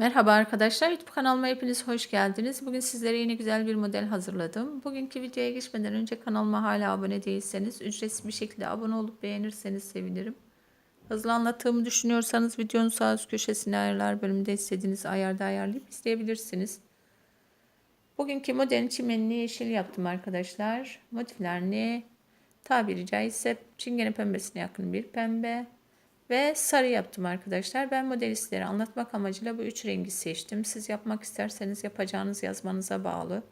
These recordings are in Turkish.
Merhaba arkadaşlar, YouTube kanalıma hepiniz hoş geldiniz. Bugün sizlere yeni güzel bir model hazırladım. Bugünkü videoya geçmeden önce kanalıma hala abone değilseniz, ücretsiz bir şekilde abone olup beğenirseniz sevinirim. Hızlı anlattığımı düşünüyorsanız videonun sağ üst köşesine ayarlar bölümünde istediğiniz ayarda ayarlayıp izleyebilirsiniz. Bugünkü modelin çimenini yeşil yaptım arkadaşlar. Motiflerini tabiri caizse çingene pembesine yakın bir pembe, ve sarı yaptım arkadaşlar. Ben modelistleri anlatmak amacıyla bu üç rengi seçtim. Siz yapmak isterseniz yapacağınız yazmanıza bağlı.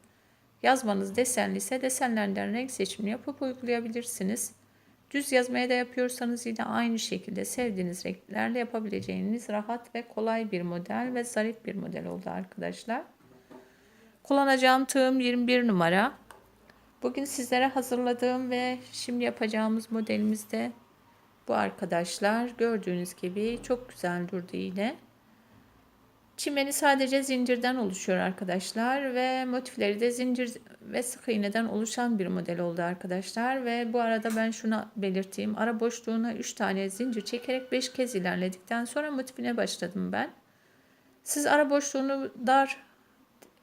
Yazmanız desenli ise desenlerden renk seçimini yapıp uygulayabilirsiniz. Düz yazmaya da yapıyorsanız yine aynı şekilde sevdiğiniz renklerle yapabileceğiniz rahat ve kolay bir model ve zarif bir model oldu arkadaşlar. Kullanacağım tığım 21 numara. Bugün sizlere hazırladığım ve şimdi yapacağımız modelimizde bu arkadaşlar gördüğünüz gibi çok güzel durdu yine. Çimeni sadece zincirden oluşuyor arkadaşlar ve motifleri de zincir ve sık iğneden oluşan bir model oldu arkadaşlar ve bu arada ben şuna belirteyim ara boşluğuna 3 tane zincir çekerek 5 kez ilerledikten sonra motifine başladım ben. Siz ara boşluğunu dar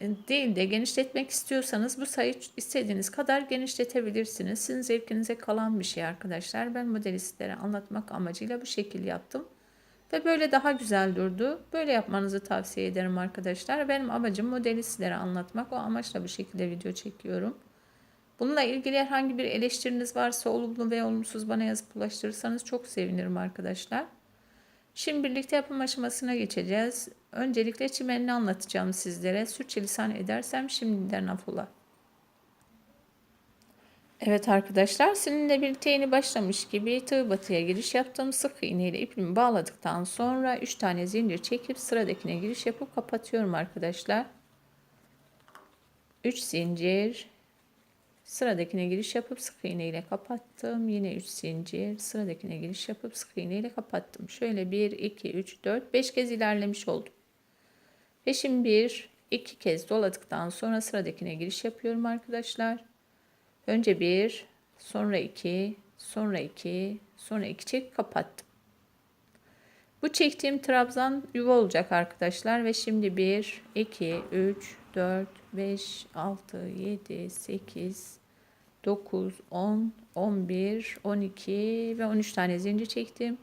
değil de genişletmek istiyorsanız bu sayı istediğiniz kadar genişletebilirsiniz. Sizin zevkinize kalan bir şey arkadaşlar. Ben modelistlere anlatmak amacıyla bu şekil yaptım. Ve böyle daha güzel durdu. Böyle yapmanızı tavsiye ederim arkadaşlar. Benim amacım modelistlere anlatmak. O amaçla bu şekilde video çekiyorum. Bununla ilgili herhangi bir eleştiriniz varsa olumlu ve olumsuz bana yazıp ulaştırırsanız çok sevinirim arkadaşlar. Şimdi birlikte yapım aşamasına geçeceğiz. Öncelikle çimenini anlatacağım sizlere. Sürçülisan edersem şimdiden affola. Evet arkadaşlar sizinle birlikte yeni başlamış gibi tığ batıya giriş yaptım. Sık iğne ile ipimi bağladıktan sonra 3 tane zincir çekip sıradakine giriş yapıp kapatıyorum arkadaşlar. 3 zincir Sıradakine giriş yapıp sık iğne ile kapattım. Yine 3 zincir. Sıradakine giriş yapıp sık iğne ile kapattım. Şöyle 1, 2, 3, 4, 5 kez ilerlemiş oldum. Şimdi 1, 2 kez doladıktan sonra sıradakine giriş yapıyorum arkadaşlar. Önce 1, sonra 2, sonra 2, sonra 2 çek kapattım. Bu çektiğim trabzan yuva olacak arkadaşlar ve şimdi 1, 2, 3, 4, 5, 6, 7, 8, 9, 10, 11, 12 ve 13 tane zincir çektim.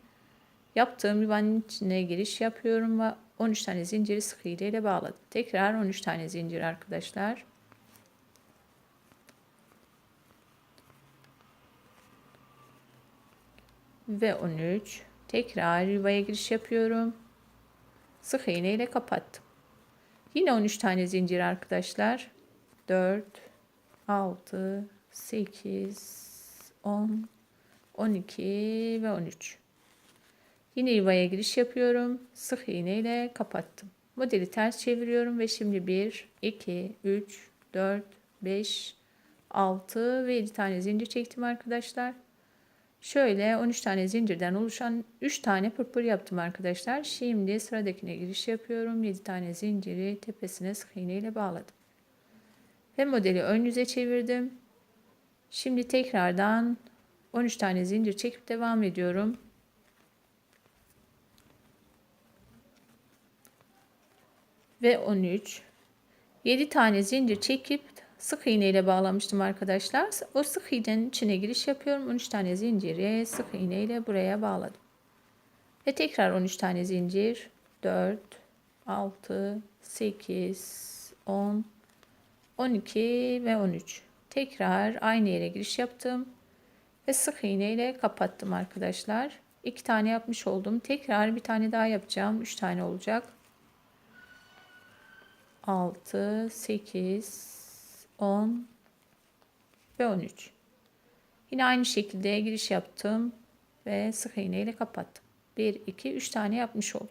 Yaptığım yuvanın içine giriş yapıyorum ve 13 tane zinciri sık iğne ile bağladım. Tekrar 13 tane zincir arkadaşlar. Ve 13. Tekrar yuvaya giriş yapıyorum. Sık iğne ile kapattım. Yine 13 tane zincir arkadaşlar. 4, 6, 8, 10, 12 ve 13. Yine yuvaya giriş yapıyorum. Sık iğne ile kapattım. Modeli ters çeviriyorum ve şimdi 1, 2, 3, 4, 5, 6 ve 7 tane zincir çektim arkadaşlar. Şöyle 13 tane zincirden oluşan 3 tane pırpır yaptım arkadaşlar. Şimdi sıradakine giriş yapıyorum. 7 tane zinciri tepesine sık iğne ile bağladım. Ve modeli ön yüze çevirdim. Şimdi tekrardan 13 tane zincir çekip devam ediyorum. Ve 13 7 tane zincir çekip sık iğne ile bağlamıştım arkadaşlar. O sık iğnenin içine giriş yapıyorum. 13 tane zinciri sık iğne ile buraya bağladım. Ve tekrar 13 tane zincir. 4, 6, 8, 10, 12 ve 13. Tekrar aynı yere giriş yaptım. Ve sık iğne ile kapattım arkadaşlar. 2 tane yapmış oldum. Tekrar bir tane daha yapacağım. 3 tane olacak. 6, 8, 10 ve 13. Yine aynı şekilde giriş yaptım ve sık iğne ile kapattım. 1, 2, 3 tane yapmış oldum.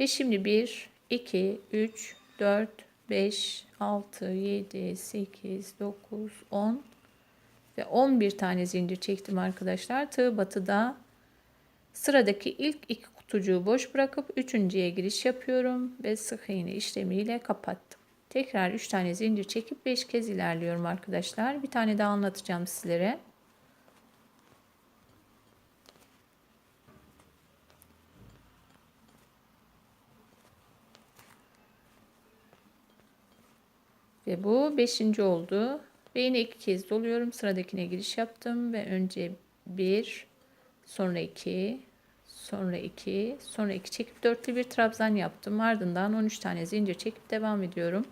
Ve şimdi 1, 2, 3, 4, 5, 6, 7, 8, 9, 10 ve 11 tane zincir çektim arkadaşlar. Tığ batıda sıradaki ilk iki kutucuğu boş bırakıp üçüncüye giriş yapıyorum ve sık iğne işlemiyle kapattım. Tekrar 3 tane zincir çekip 5 kez ilerliyorum arkadaşlar. Bir tane daha anlatacağım sizlere. Ve bu 5. oldu. Ve yine iki kez doluyorum. Sıradakine giriş yaptım ve önce 1, sonra 2, sonra 2, sonra 2 çekip dörtlü bir trabzan yaptım. Ardından 13 tane zincir çekip devam ediyorum.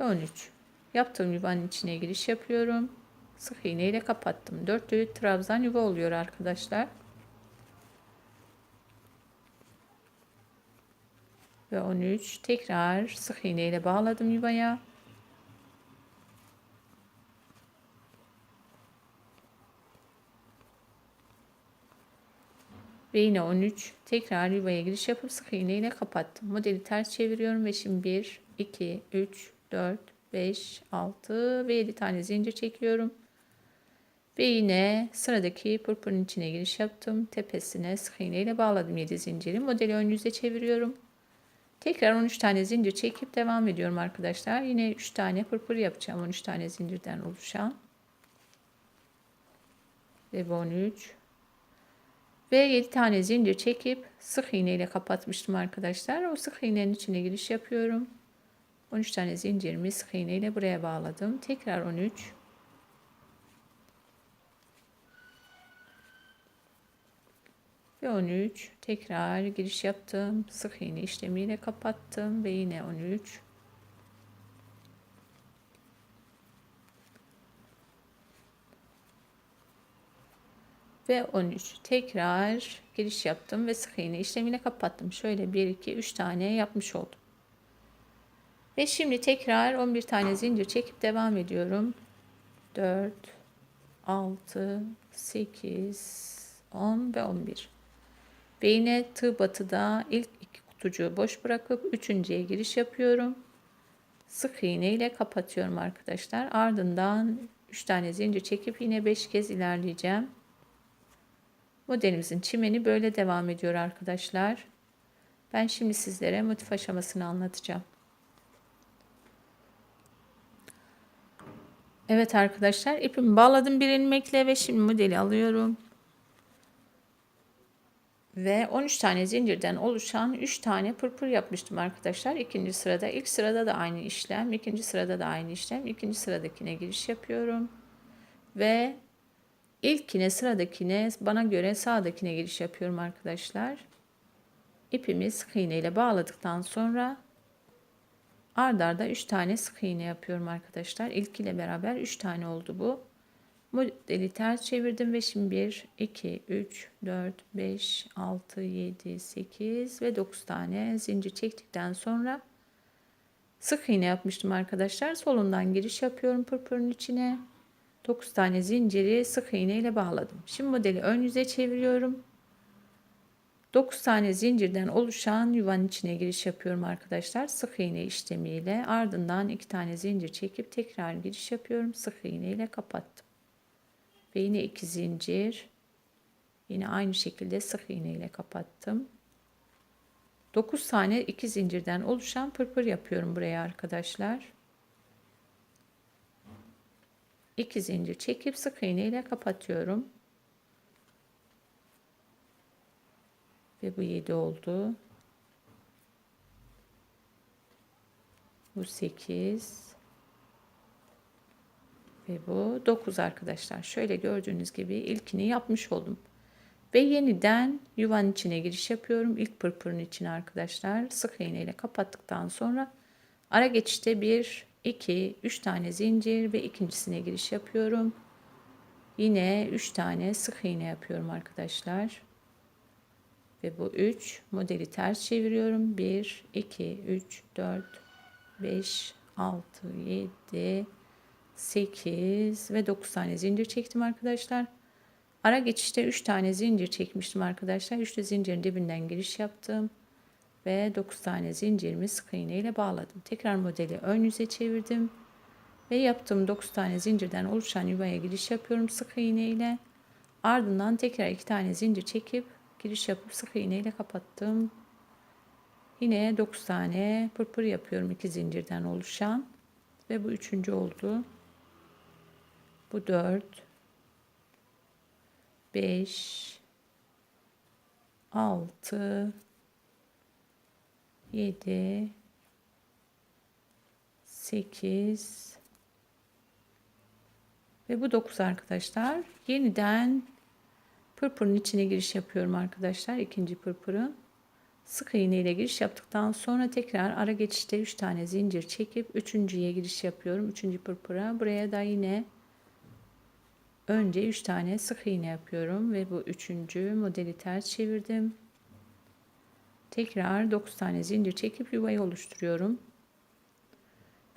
Ve 13. Yaptığım yuvanın içine giriş yapıyorum. Sık iğne ile kapattım. Dörtlü trabzan yuva oluyor arkadaşlar. Ve 13. Tekrar sık iğne ile bağladım yuvaya. Ve yine 13. Tekrar yuvaya giriş yapıp sık iğne ile kapattım. Modeli ters çeviriyorum ve şimdi 1, 2, 3, 4, 5, 6 ve 7 tane zincir çekiyorum. Ve yine sıradaki pırpırın içine giriş yaptım. Tepesine sık iğne ile bağladım 7 zinciri. Modeli ön yüze çeviriyorum. Tekrar 13 tane zincir çekip devam ediyorum arkadaşlar. Yine 3 tane pırpır yapacağım. 13 tane zincirden oluşan. Ve bu 13. Ve 7 tane zincir çekip sık iğne ile kapatmıştım arkadaşlar. O sık iğnenin içine giriş yapıyorum. 13 tane zincirimi sık iğne ile buraya bağladım. Tekrar 13. Ve 13 tekrar giriş yaptım. Sık iğne işlemiyle kapattım ve yine 13. Ve 13 tekrar giriş yaptım ve sık iğne işlemiyle kapattım. Şöyle 1 2 3 tane yapmış oldum. Ve şimdi tekrar 11 tane zincir çekip devam ediyorum. 4 6 8 10 ve 11. Ve yine tığ batıda ilk iki kutucuğu boş bırakıp üçüncüye giriş yapıyorum. Sık iğne ile kapatıyorum arkadaşlar. Ardından 3 tane zincir çekip yine 5 kez ilerleyeceğim. Modelimizin çimeni böyle devam ediyor arkadaşlar. Ben şimdi sizlere motif aşamasını anlatacağım. Evet arkadaşlar ipimi bağladım bir ilmekle ve şimdi modeli alıyorum. Ve 13 tane zincirden oluşan 3 tane pırpır yapmıştım arkadaşlar. İkinci sırada ilk sırada da aynı işlem. ikinci sırada da aynı işlem. ikinci sıradakine giriş yapıyorum. Ve ilkine sıradakine bana göre sağdakine giriş yapıyorum arkadaşlar. İpimi sık iğne ile bağladıktan sonra ard arda 3 tane sık iğne yapıyorum arkadaşlar. İlk ile beraber 3 tane oldu bu. Modeli ters çevirdim ve şimdi 1, 2, 3, 4, 5, 6, 7, 8 ve 9 tane zincir çektikten sonra sık iğne yapmıştım arkadaşlar. Solundan giriş yapıyorum pırpırın içine. 9 tane zinciri sık iğne ile bağladım. Şimdi modeli ön yüze çeviriyorum. 9 tane zincirden oluşan yuvanın içine giriş yapıyorum arkadaşlar. Sık iğne işlemiyle ardından 2 tane zincir çekip tekrar giriş yapıyorum. Sık iğne ile kapattım. Ve yine iki zincir. Yine aynı şekilde sık iğne ile kapattım. 9 tane iki zincirden oluşan pırpır yapıyorum buraya arkadaşlar. 2 zincir çekip sık iğne ile kapatıyorum ve bu 7 oldu bu 8 ve bu 9 arkadaşlar. Şöyle gördüğünüz gibi ilkini yapmış oldum. Ve yeniden yuvanın içine giriş yapıyorum. İlk pırpırın içine arkadaşlar. Sık iğne ile kapattıktan sonra ara geçişte 1, 2, 3 tane zincir ve ikincisine giriş yapıyorum. Yine 3 tane sık iğne yapıyorum arkadaşlar. Ve bu 3 modeli ters çeviriyorum. 1, 2, 3, 4, 5, 6, 7, 8 ve 9 tane zincir çektim arkadaşlar. Ara geçişte 3 tane zincir çekmiştim arkadaşlar. 3 zincirin dibinden giriş yaptım. Ve 9 tane zincirimi sık iğne ile bağladım. Tekrar modeli ön yüze çevirdim. Ve yaptığım 9 tane zincirden oluşan yuvaya giriş yapıyorum sık iğne ile. Ardından tekrar 2 tane zincir çekip giriş yapıp sık iğne ile kapattım. Yine 9 tane pırpır yapıyorum 2 zincirden oluşan. Ve bu üçüncü oldu. Bu 4 5 6 7 8 ve bu 9 arkadaşlar. Yeniden pırpırın içine giriş yapıyorum arkadaşlar. ikinci pırpırın. Sık iğne ile giriş yaptıktan sonra tekrar ara geçişte 3 tane zincir çekip üçüncüye giriş yapıyorum. Üçüncü pırpıra. Buraya da yine önce 3 tane sık iğne yapıyorum ve bu üçüncü modeli ters çevirdim. Tekrar 9 tane zincir çekip yuvayı oluşturuyorum.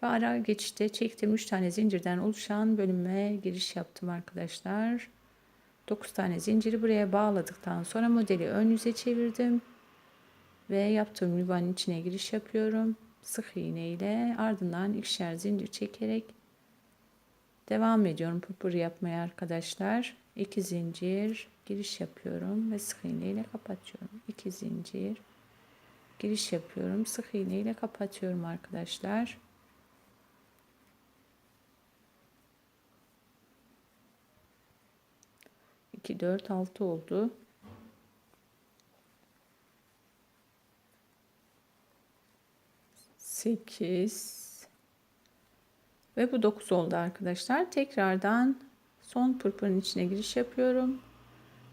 Ve ara geçişte çektiğim 3 tane zincirden oluşan bölüme giriş yaptım arkadaşlar. 9 tane zinciri buraya bağladıktan sonra modeli ön yüze çevirdim. Ve yaptığım yuvanın içine giriş yapıyorum. Sık iğne ile ardından ikişer zincir çekerek devam ediyorum pırpır yapmaya arkadaşlar. 2 zincir giriş yapıyorum ve sık iğne ile kapatıyorum. 2 zincir giriş yapıyorum. Sık iğne ile kapatıyorum arkadaşlar. İki, dört, altı oldu. Sekiz ve bu dokuz oldu arkadaşlar. Tekrardan son pırpırın içine giriş yapıyorum.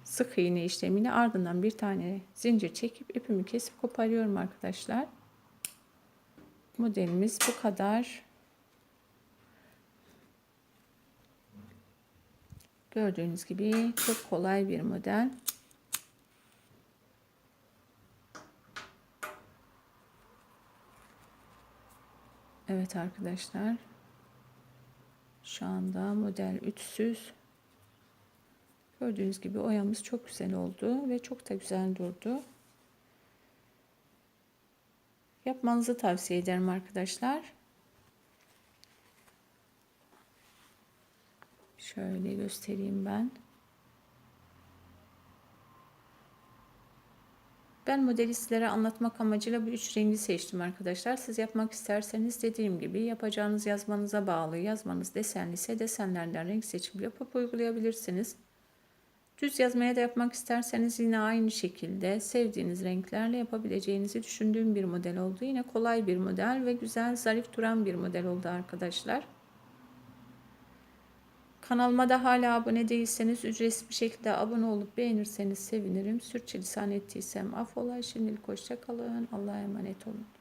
Sık iğne işlemiyle ardından bir tane zincir çekip ipimi kesip koparıyorum arkadaşlar. Modelimiz bu kadar. Gördüğünüz gibi çok kolay bir model. Evet arkadaşlar. Şu anda model üçsüz. Gördüğünüz gibi oyamız çok güzel oldu ve çok da güzel durdu. Yapmanızı tavsiye ederim arkadaşlar. Şöyle göstereyim ben. Ben modeli sizlere anlatmak amacıyla bu üç rengi seçtim arkadaşlar. Siz yapmak isterseniz dediğim gibi yapacağınız yazmanıza bağlı. Yazmanız desenli ise desenlerden renk seçip yapıp uygulayabilirsiniz. Düz yazmaya da yapmak isterseniz yine aynı şekilde sevdiğiniz renklerle yapabileceğinizi düşündüğüm bir model oldu. Yine kolay bir model ve güzel zarif duran bir model oldu arkadaşlar. Kanalıma da hala abone değilseniz ücretsiz bir şekilde abone olup beğenirseniz sevinirim. Sürçülisan ettiysem affola. Şimdilik hoşçakalın. Allah'a emanet olun.